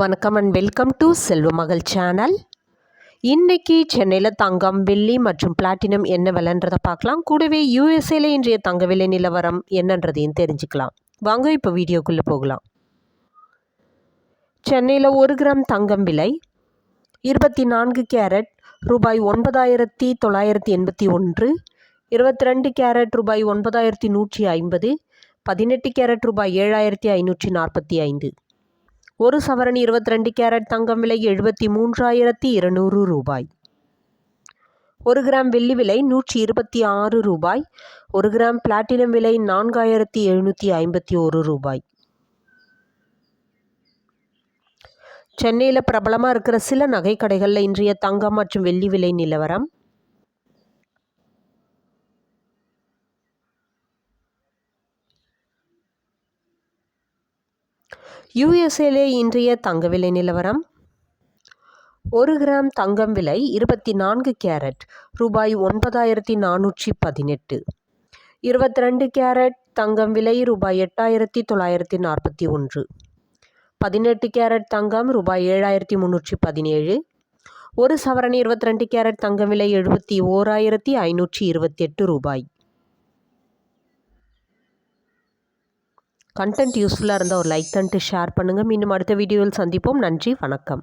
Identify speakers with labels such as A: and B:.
A: வணக்கம் and welcome to செல்வ மகள் சேனல் இன்றைக்கி சென்னையில் தங்கம் வெள்ளி மற்றும் பிளாட்டினம் என்ன விலைன்றதை பார்க்கலாம். கூடவே யூஎஸ்ஏல இன்றைய தங்க விலை நிலவரம் என்னன்றதையும் தெரிஞ்சுக்கலாம். வாங்க இப்போ வீடியோக்குள்ளே போகலாம். சென்னையில் ஒரு கிராம் தங்கம் விலை இருபத்தி நான்கு கேரட் ரூபாய் ஒன்பதாயிரத்தி தொள்ளாயிரத்தி எண்பத்தி ஒன்று இருபத்தி ரெண்டு கேரட் ரூபாய் ஒன்பதாயிரத்தி நூற்றி ஐம்பது பதினெட்டு கேரட் ரூபாய் ஏழாயிரத்தி ஐநூற்றி நாற்பத்தி ஐந்து. ஒரு சவரன் இருபத்தி ரெண்டு கேரட் தங்கம் விலை எழுபத்தி மூன்றாயிரத்தி இருநூறு ரூபாய். ஒரு கிராம் வெள்ளி விலை நூற்றி இருபத்தி ஆறு ரூபாய். ஒரு கிராம் பிளாட்டினம் விலை நான்காயிரத்தி எழுநூற்றி ஐம்பத்தி ஒரு ரூபாய். சென்னையில் பிரபலமாக இருக்கிற சில நகைக்கடைகளில் இன்றைய தங்கம் மற்றும் வெள்ளி விலை நிலவரம். யுஎஸ்ஏலே இன்றைய தங்க விலை நிலவரம்? ஒரு கிராம் தங்கம் விலை இருபத்தி நான்கு கேரட் ரூபாய் ஒன்பதாயிரத்தி நானூற்றி பதினெட்டு இருபத்தி ரெண்டு கேரட் தங்கம் விலை ரூபாய் எட்டாயிரத்தி தொள்ளாயிரத்தி நாற்பத்தி ஒன்று பதினெட்டு கேரட் தங்கம் ரூபாய் ஏழாயிரத்தி முந்நூற்றி பதினேழு ஒரு சவரன் இருபத்தி ரெண்டு கேரட் தங்கம் விலை எழுபத்தி ஓராயிரத்தி ஐநூற்றி இருபத்தி எட்டு ரூபாய். கண்டென்ட் யூஸ்ஃபுல்லாக இருந்தால் ஒரு லைக் தந்துட்டு ஷேர் பண்ணுங்கள் மீண்டும் அடுத்த வீடியோவில் சந்திப்போம். நன்றி வணக்கம்.